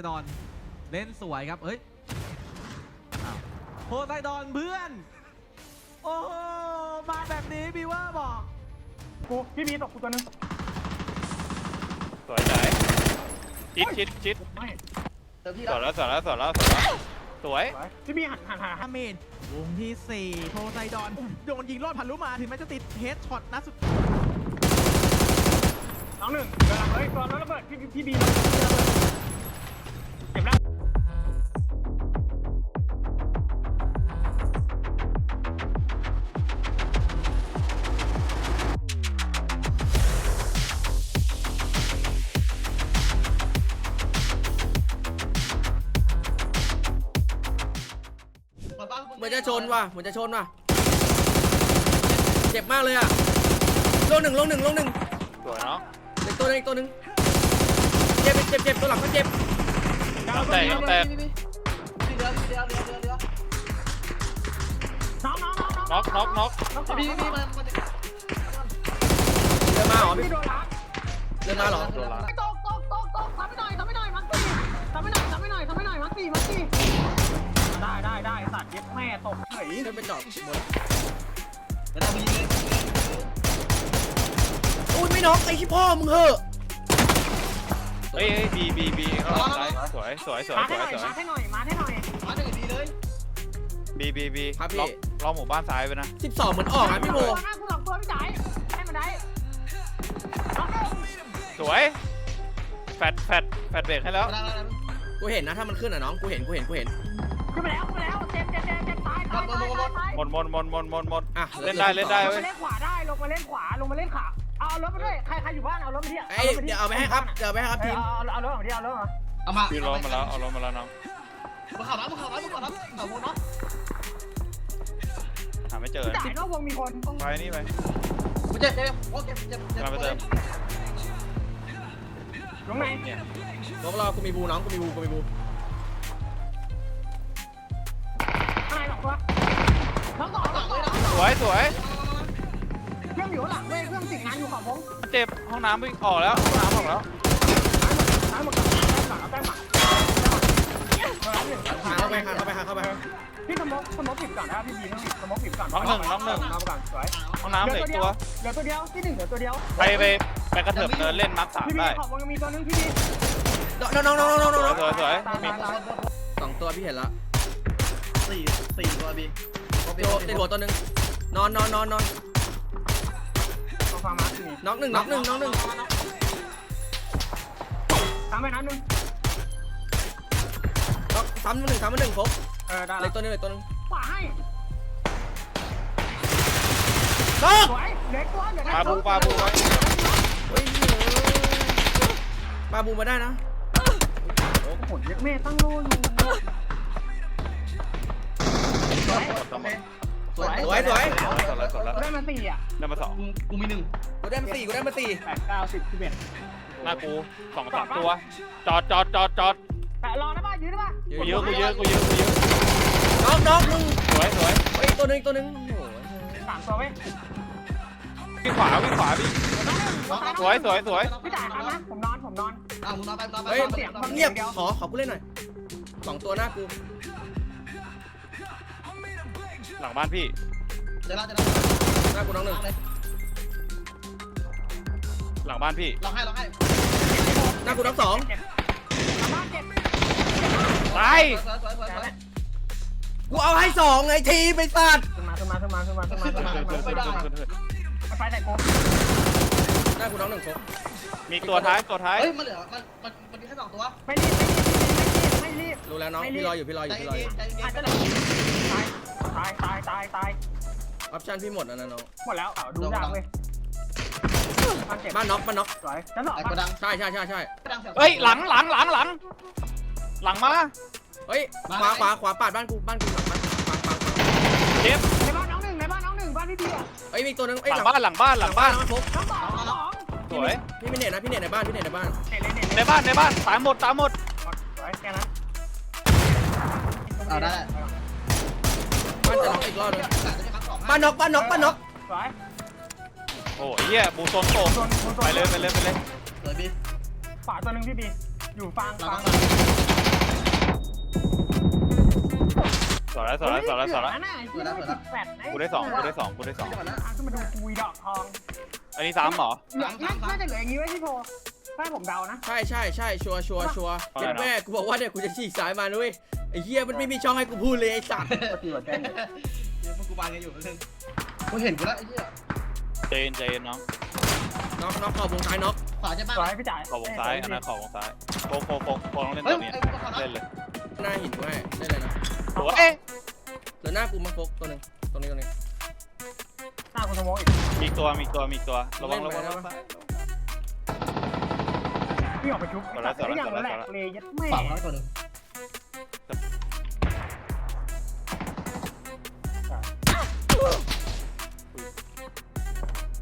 ดอนเล่นสวยครับเอ้ยอ้าวโพไซดอนเพื่อน โอ้โหมาแบบนี้บีว่าบอกกูพี่มีตกกูตัวนึงสวยใจชิดชิดชิดไม่เติมที่สแล้ววยแล้วสวยแล้วสวยแล้วสวยแล้วสวยสวยพี่มีหันหันหันหัอานเมนวงที่ 4 โพไซดอนโดนยิงรอดพันลุมาถึงแม้จะติดเฮดช็อตนัดสุดน้องหนึ่งเดี๋ยวหลังเฮ้ยตัวแล้วระเบิดพี่พี่บีระเบิด ชนว่ะเหมือนจะชนว่ะเจ็บมากเลยอะลงหนึ่งลงหนึ่งลงหนึ่งสวยเนาะอีกตัวหนึงอีกตัวหนึงเจ็บเจ็บเจ็บตัวหลังก็เจ็บน้องแตกน้องแตกเรือเรือเรือเรือเรือน้องน้องน้องน็อกน็อกน็อกน้องสองพี่น้องพี่สองมาเดินมาเหรอพี่พี่โดนล้างเดินมาเหรอโดนละตกตกตกตกทำไม่หน่อยทำไม่หน่อยมักซี่ทำไม่หน่อยทำไม่หน่อยทำไม่หน่อยมักซี่มักซี่ ได้ได้ได้สัตว์เย็บแม่ตกเฉยเดินไปจอดบนแล้วเรามีเลยอุ้ยไม่น็อกไอ้ขี้พ่อมึงเหอะเฮ้ยเฮ้ยบีบีบีเข้าหลังซ้ายสวยสวยสวยมาสให้วยหน่อยสวยมาให้หน่อยมาให้หน่อยมาหนึ่งดีเลยบีบีบีครับล็อกพี่ล็อกหมู่บ้านซ้ายไปนะสิบสองเหมือนออกนะพี่โบหน้ากูหลังตัวพี่จ๋ายให้มันได้น้องหนึ่งสวยแฟดแฟดแฟดเบรกให้แล้วแล้วแล้วกูเห็นนะถ้ามันขึ้นอะน้องกูเห็นกูเห็นกูเห็น ขึ้นไปแล้วขึ้นไปแล้วเจ็บเจ็บเจ็บเจ็บตายตายตายตายตายหมดหมดหมดหมดหมดหมด อะเล่นได้เล่นได้ ลงเว้มายเล่นขวาได้ลงมาเล่นขวาลงมาเล่นขาเอารถมาด้วยใครใครอยู่บ้านเอารถมาที่เอ้ยเดี๋ยวเอาไปให้ครับเดี๋ยวเอาไปให้ครับเอาทีม เอาเอารถมาที่เอารถมาเอามาพี่ล้อมาแล้วเอาล้อมาแล้วน้องมาขับมามาขับมามาขับมาขับวนเนาะหาไม่เจอจ่ายนอกวงมีคนไปนี่ไปเจ็บเจ็บโอ้เจ็บเจ็บเจ็บกำลังไปเติมลงไหนเนี่ยลงรอกูมีบูน้องกูมีบูกูมีบู วยสวยเครื่องอยู่หลังเว้ยเครื่องติดงานอยู่ฝั่งผมมันเจ็บห้องน้ำวิ่งออกแล้วห้องน้ำออกแล้วซ้ายหมดซ้ายหมดแต้มหมาแต้มหมาหาเข้าไปหาเข้าไปหาเข้าไปพี่สมกสมกผิดก่อนนะพี่บีต้องผิดสมกผิดก่อนเอาก่อนสวยห้องน้ำเหลืออกตัวเหลือตัวเดียวที่หนึ่งเหลือตัวเดียวไปไปไปกระเถิบเนินเล่นมาร์คสามพี่บีได้ขอบวงยังมีตัวนึงพี่บีน้องน้องน้องน้องน้องน้องสวยสวยตายตายตายสองตัวพี่เห็นแล้วสี่สี่ตัวบีโยติดหัวตัวหนึ่ง นอนนอนนอนนอนเอาความมาพี่บีน็อกหนึ่งน็อกหนึ่งน็อกหนึ่งทำไปนัดนึงน็อกซ้ำมาหนึ่งซ้ำมาหนึ่งครบเออได้เหล็กตัวหนึงเหล็กตัวหนึงขวาให้น็อกสวยเล็กตัวเดี๋ยวปลาบูปลาบูไว้เฮ้ยปลาบูมาได้นะโอ้โหเล็กเมตั้งโลอยู่สวยโอเค สวยสวยสวย สดแล้วสดแล้วได้มาสี่อะได้มาสองกูกูมีหนึ่งกูได้มาสี่กูได้มาสี่แปดเก้าสิบสิบเอ็ดหน้ากูสองสามตัว จอดจอดจอดจอดแปะรอได้ป่ะยืนได้ป่ะกูเยอะกูเยอะกูเยอะกูเยอะน็อกน็อกหนึ่งสวยสวยเฮ้ยตัวหนึงตัวหนึงโอ้โหสามตัวเว้ยวิ่งขวาวิ่งขวาพี่สวยสวยสวยพี่จ่ายครับนะผมนอนผมนอนอะมึงนอนไปนอนไปเฮ้ยเสียง เงียบขอขอกูเล่นหน่อยสองตัวหน้ากู หลังบ้านพี่ เดี๋ยวเราจะเราหน้ากูน้องหนึ่งเลยหลังบ้านพี่ เราให้เราให้หน้ากูน้องสองเจ็บทำบ้านเจ็บตาย สวยสวยสวยสวย กูเอาให้สองไงทีไปสัตว์ขึ้นมาขึ้นมาขึ้นมาขึ้นมาขึ้นมาขึ้นมาขึ้นมาขึ้นมาขึ้นมาไปใส่กูหน้ากูน้องหนึ่งครบมีตัวท้ายตัวท้าย เฮ้ยมันเหลือมันมันมันมีแค่สองตัวไม่รีบไม่รีบไม่รีบรู้แล้วน้องพี่รออยู่พี่รออใจยู่พี่รออเย็ยู่นใจเย็อาจนจะตาย ตายตายตายตายออปชั่นพี่หมดแล้วนะน้อง หมดแล้วดูยากเว้ยมันเจ็บบ้านน็อกบ้านน็อกสวยชั้นสองไอ้กระดังใช่ใช่ใช่ใช่กระดังเสียงเฮ้ยหลังหลังหลังหลังหลังมาเฮ้ยขวาขวาขวาปาดบ้านกูบ้านกูหลังบ้านขวาขวาขวาเจ็บในบ้านน้องหนึ่งในบ้านน้องหนึ่งบ้านพี่พี่อะเฮ้ยมีตัวหนึงหเอ้ยลังบ้านหลังบ้านหลังบ้านน้องพกชั้นสองชั้นสองสวยพี่ไม่เน็ตนะพี่เน็ตในบ้านพี่เน็ตในบ้านเน็ตเลยเน็ตในบ้านในบ้านตายหมดตายหมดสวยแค่นั้นเอาได้ บ้นจะนอกอีกรอบนานกบ้านกบ้านกโอ้ยเหี้ยบูโซนโตโไปเลยไปเลยไปเลยเกิดดิป่าตัวนึงพี่บีอยู่ฟางฟางสอนแล้วสอนแล้วสอนแล้วสอนแล้วกูได้สองกูได้สองกูได้สองอันนี้สามหรอน่าจะเหลืออย่างงี้ไว้พี่โพ ถ้าให้ผมเดานะ ใช่ใช่ใช่ชัวร์ชัวร์ชัวร์เอาเจ็ไงดเนอะแม่กูบอกว่าเนี่ยกูจะฉีกสายมาด้วยไอ้เหี้ยมันไม่มีช่องให้กูพูดเลยไอ้สัตว์ตีหัวใจเดี๋ยวพวกกูบานกันอยู่นิดนึงกูเห็นกูแล้วไอ้เหี้ยเจนเจนน้องน็อกน็อกขอบวงซ้ายน็อกขวาใช่ปะสวยพี่จ่ายขอบวงซ้ายอันนั้นขอบวงซ้ายโค้งโค้งโค้งโค้งต้องเล่นเฮ้ตัยวนี้ไอ้พวกเขาเล่นเลยหน้าหินด้วยได้เลยนะสวยเอ๊ะเหลือหน้ากูมาโฟกตัวหนึ่งตรงนี้ตรงนี้ หน้าคุณสมองอีกมีอีกตัวมีอีกตัวมีอีกตัวระวังเล่ระนวังไประวัง พี่ออกไปชุบสวยแล้วสวยแล้วอย่างสวยแล้วแหลกเลยยัดแม่ขวามาตัวหนึ่ง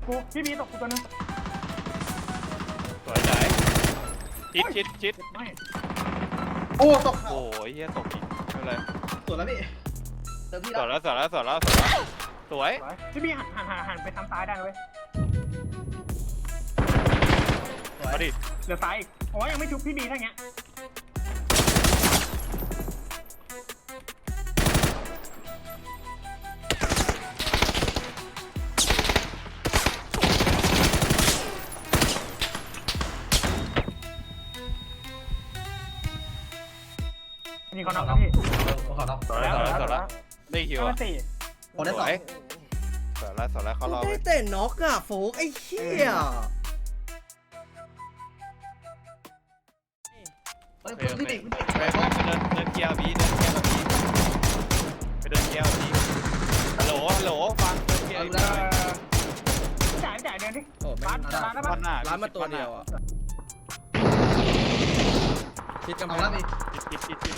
กูพี่มีตกกูตัวนึงสวยใจชิดชิดชิดไม่โอ้ตกโอ้ยเฮียตกอีกไม่เป็นไรสวยแล้วพี่เติมพี่สแล้ววยแล้วสวยแล้วสวยแล้วสวยแล้วสวยสวยพี่มีหันหันหันหันไปทางซ้ายได้เว้ยมาดิเหลือซ้ายอีก โอ้ยยังไม่ชุบพี่บีทั้งเงี้ยนี่เขาน็อกแล้วพี่โอ้ขอรับสวยแล้วสวยแล้วสวยแล้วได้คิวห้าอะสี่โอ้ได้สสอวงยสวยแล้วสวยแล้วเขารอไป ได้แต่น็อกอะโฟกไอ้เหี้ย ฮ้ยพี่บิ๊กพี่บิ๊กไปไปไปเดินเดินเกียร์บีเดินเกียร์บีไปเดินเกียร์บีฮัลโหลฮัลโหลฟังเดินเกียร์บีเออจ่ายจ่ายเดินดิโอ้ไม่ร้านร้านได้ฟัปะนหน้าร้านมาตัวเดียวอะชิดกำแพเอาแล้วงพี่ชิดชิดชิด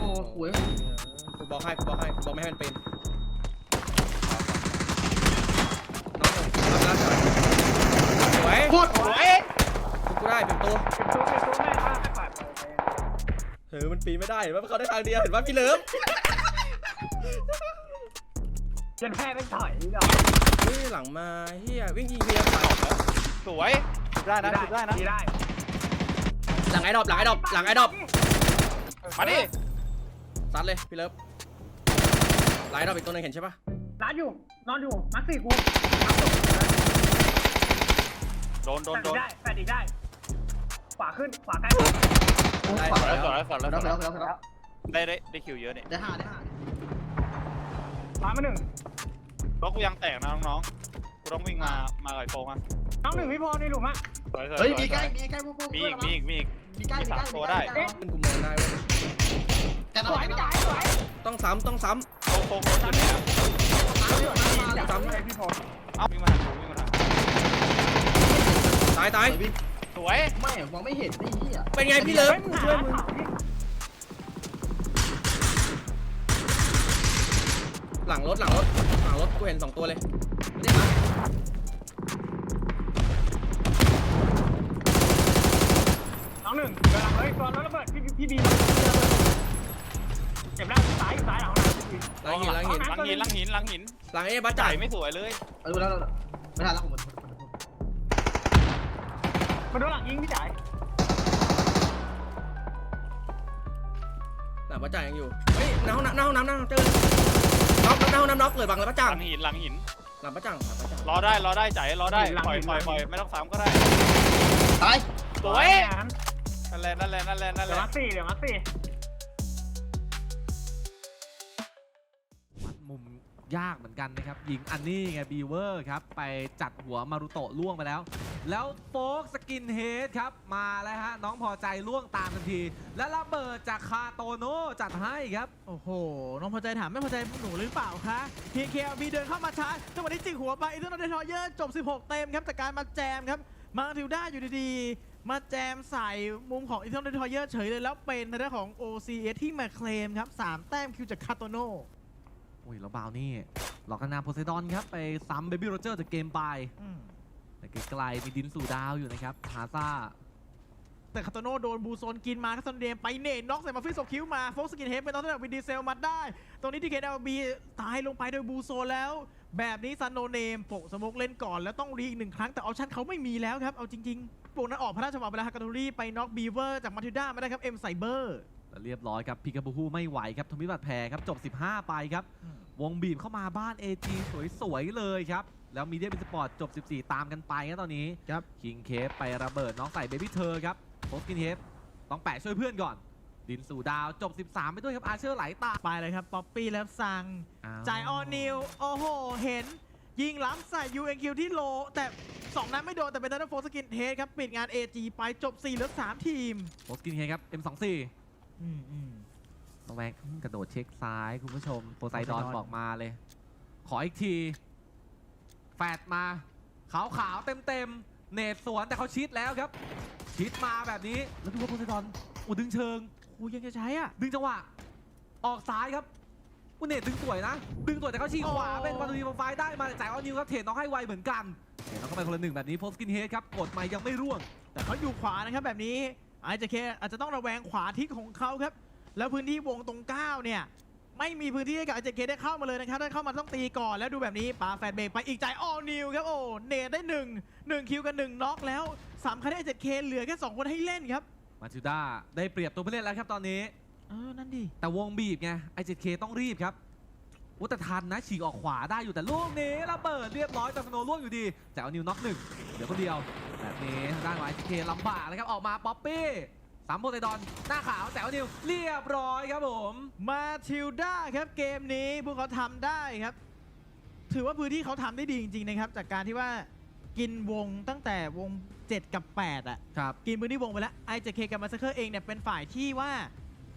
โอ้โหกูบอกให้กูบอกให้กูบอกไม่ให้มันเป็นน็อกหนึ่งรับแล้วสวยโคตรสวยกู ได้เป็นตัวเป็นตัวเป็นตัวแม่มากไปไปเฮ้ยมันปีนไม่ได้เห็นว่าเขาได้ทางเดียวเห็นว่าพี่เลิฟจนแพ้ไม่ถอยดอกเฮ้ยหลังมาเฮียวิ่งยิงเฮียไปสวยได้นะได้นะดีได้หลังไอ้ดอบหลังไอ้ดอบหลังไอ้ดอบมาดิซัดเลยพี่เลิฟหลังไอ้ดอบอีกตัวหนึงเห็นใช่ปะร้านอยู่นอนอยู่มักสี่กูโดนโดนแฟดโดอีกนได้แฟดอีกได้ ขวาขึ้นขวาใกล้ได้ขวาสวยแล้แล้ววสวยแล้วสวยแล้แล้ววแล้วแล้วได้ได้ได้คิวเยอะเนี่ยได้ห้าได้ห้าร้านมาหนึ่งเพราะกูยังแตกนะน้องๆกูต้องวิ่งมามาไอ้โฟงอะน้องหนึ่งพี่พอในหลุมอะสวยสวยเฮ้ยสวยมีใกล้มีใกล้พวกพวกมีอีกมีอีกมีอีกมีใกล้มีใกล้เป็นกูมองได้เว้ยแต่สเราวยไม่พี่ได้จ่ายสวยต้องซ้ำต้องซ้โฟงโฟงโฟงจุดไหนครับจำเลยพี่พอเอ้าวิ่งมาทางกูวิ่งมาทางกูำตายตาย สวยไม่มองไม่เห็นไอ้เหี้ยเป็นไงพี่เลิฟมึงหาช่วยมึงเขาดิหลังรถหลังรถหลังรถกูเห็นสองตัวเลยได้ไหมน้องหนึ่งเดินหลังเลยตัวรถระเบิดพี่พี่บีเจ็บแล้วซ้ายซ้ายหลังหลังหลังหินหลังหินหลังหินหลังหินหลังหินหลังไอ้บ้าจ่าจ่ายยไม่สวยเลย เออแล้วไม่ทันแล้วผมมาโดนหลังยิงพี่จ่ายหลังบ้าจ่ายยังอยู่เฮ้ยหน้าห้องน้ำหน้าห้องน้ำหน้าห้องเจอน็อกหน้าห้องน้ำน็อกเลยบังเลยบ้าหจ่างลังหินหลังหิน หลังบ้าจ่างหลังบ้าจ่างรอได้รอได้จ่ายรอได้ปล่อยปล่อยปล่อยไม่ต้องซ้ำก็ได้ตายสวยนั่นแหละนั่นแหละนั่นแหละนั่นเหแหลือละมักสี่เหลือมักสี่ ยากเหมือนกันนะครับ ยิงอันนี้ไงบีเวอร์ครับ ไปจัดหัวมารุโตะล่วงไปแล้ว แล้วโฟกสกินเฮดครับ มาแล้วฮะ น้องพอใจล่วงตามทันที และระเบิดจากคาโตโน่จัดให้ครับ โอ้โห น้องพอใจถามไม่พอใจหนูหรือเปล่าคะ PKLB เดินเข้ามาชาร์จจังหวะนี้จิกหัวไปอินเตอร์เนทเยอร์จบ 16 เต็มครับจากการมาแจมครับมาทิวด้าอยู่ดีๆ มาแจมใส่มุมของอินเตอร์เนทเยอร์เฉยเลยแล้วเป็นทางด้านของ OCS ที่มาเคลมครับ3แต้มคิวจากคาโตโน่ อุ้ยแล้วบาวนี่หลอกกันนาโพไซดอนครับ ไปซ้ำเบบี้โรเจอร์จากเกมไป อืมแต่ไกลๆมีดินสู่ดาวอยู่นะครับฮาซ่า แต่คาโตโน่โดนบูโซนกินมาครับซอนเดมไปเนตน็อกใส่มาฟิสบคิวมาโฟกสกินเฮดเป็นตอนที่แบบวินดีเซลมาได้ ตรงนี้ที่เคดบีตายลงไปโดยบูโซนแล้ว แบบนี้ซันโนเนมโปะสโมกเล่นก่อนแล้วต้องรีอีกหนึ่งครั้งแต่ออปชั่นเขาไม่มีแล้วครับ เอาจริงๆโปะนั้นออกพระราชวังไปแล้วฮักกาทูรี่ไปน็อกบีเวอร์จากมาทิวด้าไม่ได้ครับเอ็มไซเบอร์แล้ว เรียบร้อยครับพิกาบูฮูไม่ไหวครับทมิบัตรแพ้ครับจบ 15 ไปครับอืมวงบีบเข้ามาบ้าน AG สวยๆเลยครับ แล้วมีเดียบิสปอร์ตจบ 14 ตามกันไปนะตอนนี้ครับคิงเคฟไประเบิดน้องใส่เบบี้เธอครับโพสกินเฮฟต้องแปะช่วยเพื่อนก่อน ดินสู่ดาวจบ 13 ไปด้วยครับอาเชอร์ไหลตามไปเลยครับป๊อปปี้แล้วสั่งจ่ายออนิวโอ้โห เห็น ยิงล้ำใส่ UNQ ที่โล แต่2นั้นไม่โดนแต่เป็นดันโฟสกินเทสครับปิดงาน AG ไปจบ4เหลือ3ทีมโพสกินเฮฟครับ M24 อืมอืมต้องแวกกระโดดเช็คซ้ายคุณผู้ชมโพไซดอนโพไซดอนบอกมาเลย ขออีกที แฟดมา ขาวขาวๆเต็มเต็มๆเนตสวนแต่เขาชิดแล้วครับ ชิดมาแบบนี้แล้วดูว่าโพไซดอนอูดึงเชิงกูยังจะใช้อะ ดึงจังหวะ ออกซ้ายครับอุเนตดึงสวยนะ ดึงสวยแต่เขาฉีกขวาโอ้ เป็นวันทีโปรไฟล์ได้มาแต่จ่ายออนิวครับเทรดน้องให้ไวเหมือนกันเทรดน้องเข้าไปคนละหนึ่งแบบนี้โพสกินเฮดครับกดมายังไม่ร่วง แต่เขาอยู่ขวานะครับแบบนี้ ไอเจเคอาจจะต้องระแวงขวาทิศของเขาครับ แล้วพื้นที่วงตรงก้าวเนี่ยไม่มีพื้นที่ให้กับไอเจเคได้เข้ามาเลยนะครับถ้าเข้ามาต้องตีก่อนแล้วดูแบบนี้ปาแฟนเบรกไปอีกใจออนิวครับโอ้เนตได้หนึ่งหนึ่งคิวกับหนึ่งน็อกแล้วสามคะแนนไอเจเคเหลือแค่สองคนให้เล่นครับมาทิวด้าได้เปรียบตัวผู้เล่นแล้วครับตอนนี้เออนั่นดิแต่วงบีบไงไอเจ็ดเคต้องรีบครับโอ้แต่ทันนะฉีกออกขวาได้อยู่แต่ลูกนี้ระเบิดเรียบร้อยแต่สโนว์ล่วงอยู่ดีแต่เอานิวน็อกหนึ่งเดี๋ยวคนเดียวแบบนี้ทางด้านของไอเจ็ดเคลำบากเลยครับออกมาป๊อปปี้สามโพไซดอนหน้าขาวแต่เอานิวเรียบร้อยครับผมกับมาทิลด้าครับเกมนี้พวกเขาทำได้ครับ ถือว่าพื้นที่เขาทำได้ดีจริงๆนะครับ จากการที่ว่ากินวงตั้งแต่วง 7 กับ 8 อะครับกินพื้นที่วงไปแล้วไอเจเคกับมาสเคอร์เองเนี่ยเป็นฝ่ายที่ว่า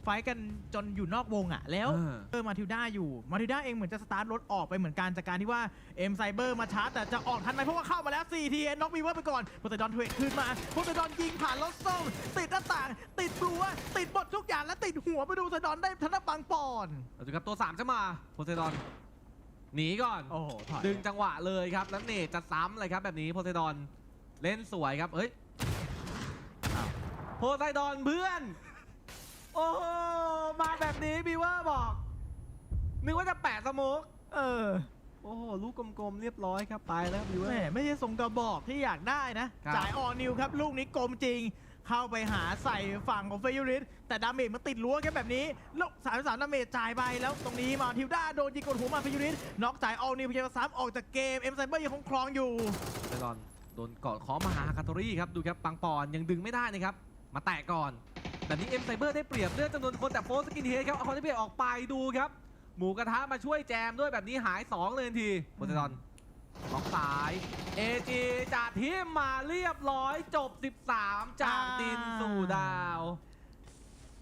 ไฟท์กันจนอยู่นอกวงอะ แล้วเออเออมาทิลด้าอยู่ มาทิลด้าเองเหมือนจะสตาร์ทรถออกไปเหมือนกันจากการที่ว่าเอ็มไซเบอร์มาชาร์จแต่จะออกทันไหมเพราะว่าเข้ามาแล้ว4ทีน็อกวีเวอร์ไปก่อนโพไซดอนเทรดคืนมาโพไซดอนยิงผ่านรถส้มติดหน้าต่าง ติดรั้วติดบททุกอย่างและติดหัวไปดูโพไซดอนได้ธนบังปอน เอาดูครับตัว3จะมาโพไซดอนหนีก่อน โอ้โหถอยดึงจังหวะเลยครับ แล้วเนตจะซ้ำเลยครับแบบนี้โพไซดอนเล่นสวยครับ เฮ้ยโพไซดอนเพื่อน โอ้โหมาแบบนี้บีเวอร์บอก นึกว่าจะแปะสโมกเออโอ้โหลูกกลมๆเรียบร้อยครับไปแล้วบีเวอแหมร์ไม่ใช่ทรงกระบอกที่อยากได้นะ ครับ จ่ายออนิวครับ ลูกนี้กลมจริง เข้าไปหาใส่ฝั่งของเฟยูริสแต่ดาเมจมันติดรั้วแค่แบบนี้ลูกสามสามดาเมจจ่ายไปแล้วตรงนี้มาทิวด้าโดนยิงกดหัวมาเฟยูริสน็อกจ่ายออนิวพยายามจะซ้ำออกจากเกม เอ็มไซเบอร์ยังคงครองอยู่โพไซดอนโดนกอดคอมาหาฮาคาโตรี่ครับดูครับปังปอนยังดึงไม่ได้นะครับ มาแตะก่อน แบบนี้เอ็มไซเบอร์ได้เปรียบเรื่องจำนวนคนแต่โฟสกินเฮดครับเอาคอนเทเบียออกไปดูครับ หมูกระทะมาช่วยแจมด้วยแบบนี้หาย 2 เลยทันทีโพไซดอนล็อกสายเอจีจากทีมมาเรียบร้อยจบ 13 จากดินสู่ดาว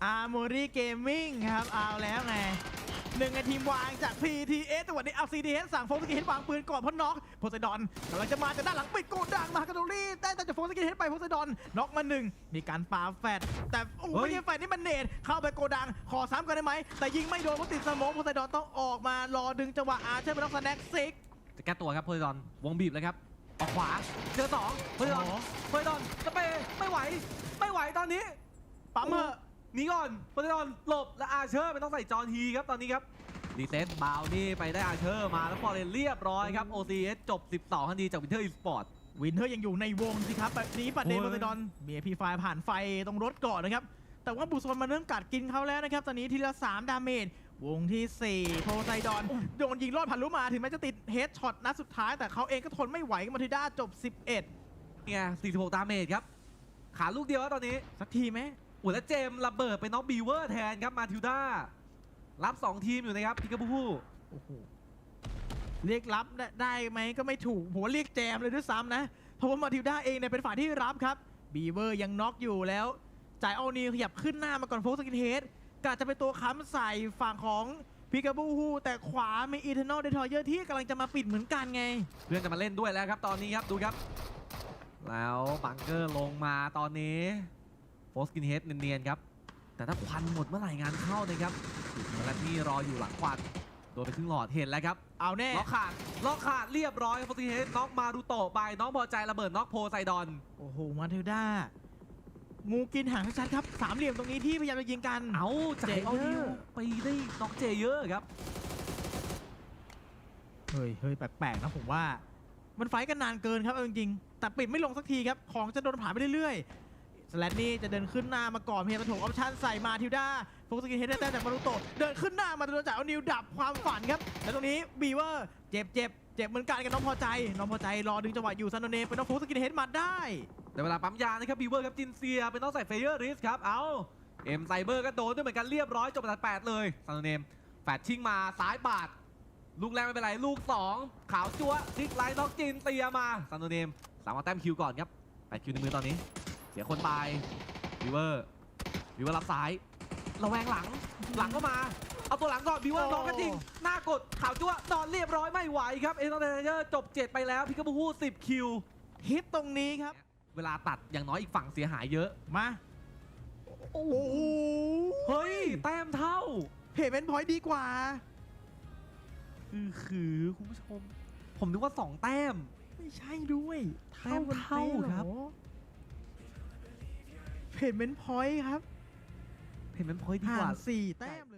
อาร์มอรี่เกมมิ่งครับเอาแล้วไงหนึ่งในทีมวางจาก PTS แต่วันนี้เอา CDS สั่งโฟสกิเฮดวางปืนก่อนเพราะน็อกโพไซดอนกำลังจะมาจากด้านหลังปิดโกดังมาคาโดรี่ได้แต่จากโฟสกิเฮดไปโพไซดอนน็อกมาหนึ่งมีการปาแฟดแต่โอ้โหเฮ้ยไม่ใช่แฟดนี่มันเนตเข้าไปโกดังขอซ้ำกันได้ไหม แต่ยิงไม่โดนเพราะติดสโมองโพไซดอนต้องออกมารอดึงจังหวะอาร์เชอร์ไปน็อกสแน็คซิกจะแก้ตัวครับโพไซดอนวงบีบเลยครับออกขวาเจอสองโพไซดอนโอ้โหโพไซดอนสเปย์ไม่ไหวไม่ไหวตอนนี้ปั๊มเถอะ หนีก่อนโพไซดอนหลบและอาเชอร์ไม่ต้องใส่จอห์นฮีครับตอนนี้ครับดีเซนบาวนี่ไปได้อาเชอร์มาแล้วฟอร์เรนเรียบร้อยครับ OCS จบ 12ทันทีจากวินเทอร์อีสปอร์ตวินเทอร์ยังอยู่ในวงสิครับแบบนี้ปัดเดนโอ้ยโพไซดอนมีพีไฟผ่านไฟตรงรถก่อนนะครับแต่ว่าบุษนมาเริ่มกัดกินเขาแล้วนะครับ ตอนนี้ทีละ 3 ดาเมจวงที่ 4 โพไซดอน โดนยิงรอดผ่านรู้มา ถึงแม้จะติดเฮดช็อตนัดสุดท้าย แต่เขาเองก็ทนไม่ไหวกับมาทิด้าจบ 11ไง46 ดาเมจครับ ขาลูกเดียวแล้วตอนนี้ สักทีไหม อุ้ยแล้วเจมส์ระเบิดไปน็อกบีเวอร์แทนครับมาทิวด้ารับ 2 ทีมอยู่นะครับพิกาบูฮูโอ้โหเรียกรับได้ได้ไหมก็ไม่ถูกผมว่าเรียกแจมเลยด้วยซ้ำนะเพราะว่ามาทิวด้าเองเนี่ยเป็นฝ่ายที่รับครับบีเวอร์ยังน็อกอยู่แล้วจ่ายเอานีขยับขึ้นหน้ามาก่อนโฟกสกินเฮดกะจะเป็นตัวค้ำใส่ฝั่งของพิกาบูฮูแต่ขวามีอีเทอร์นอลเดทอยเยอร์ที่กำลังจะมาปิดเหมือนกันไง เพื่อนจะมาเล่นด้วยแล้วครับตอนนี้ครับดูครับ แล้วบังเกอร์ลงมาตอนนี้โฟ สกินเฮดเนียนๆครับแต่ถ้าควันหมดเมื่อไหร่งานเข้านะครับและที่รออยู่หลังควันโดนไปครึ่งหลอดเห็นแล้วครับเอาแน่ล็อกขาดล็อกขาดเรียบร้อยโฟสกินเฮดน็อกมาดูโตะไปน้องพอใจระเบิดน็อกโพไซดอนโอ้โหมาทิวด้างูกินหางชัดๆครับสามเหลี่ยมตรงนี้ที่พยายามจะยิงกันเอาจ่ายเอาเจเยดิอวร์ไปได้น็อกเจเยอร์ครับเฮ้ยเฮ้ยแปลกๆนะผมว่า มันไฟท์กันนานเกินครับเอาจริงๆแต่ปิดไม่ลงสักทีครับ ของจะโดนผ่านไปเรื่อย สแลตนี่จะเดินขึ้นหน้ามาก่อนพยายามจะถกออปชั่นใส่มาทิวด้าโฟกสกินเฮดได้แต้มจากมารุโตะเดินขึ้นหน้ามาโดนจากเอานิวดับความฝันครับแล้วตรงนี้บีเวอร์เจ็บเจ็บเจ็บเหมือนกันกับน้องพอใจน้องพอใจรอดึงจังหวะอยู่ซันโนเนเป็นน้องโฟกสกินเฮดมาได้แต่เวลาปั๊มยานะครับบีเวอร์ครับจินเซียเป็นต้องใส่เฟเยอร์ริสครับเอาเอ็มไซเบอร์ก็โดนด้วยเหมือนกันเรียบร้อยจบอันดับแปดเลยซานโนเนมแฟดชิงมาซ้ายบาดลูกแรกไม่เป็นไรลูก 2 ขาวจั๊วทิกไลน์น็อกจินเตียมาซานโนเนมสามารถแต้มคิวก่อนครับแปดคิวในมือตอนนี้ สียคนตายบีเวอร์บีเวอร์รับซ้ายระแวงหลังหลังก็มา เอาตัวหลังก่อนบีเวอร์โอ้น้องก็จริง หน้ากดขาวจั๊วนอนเรียบร้อยไม่ไหวครับเอ็นเตอร์เทนเจอร์จบ 7 ไปแล้วพิกาบูฮู10 คิว ฮิตตรงนี้ครับ เวลาตัดอย่างน้อยอีกฝั่งเสียหายเยอะ มา โอ้โหเฮ้ย แต้มเท่า เพจเป็นพอยต์ดีกว่า คือคือคุณผู้ชม ผมนึกว่า 2 แต้ม ไม่ใช่ด้วยแต้มเท่าครับ เพจเป็นพอยต์ครับเห็นมันพอยดีห่ากว่างสี่แต้ม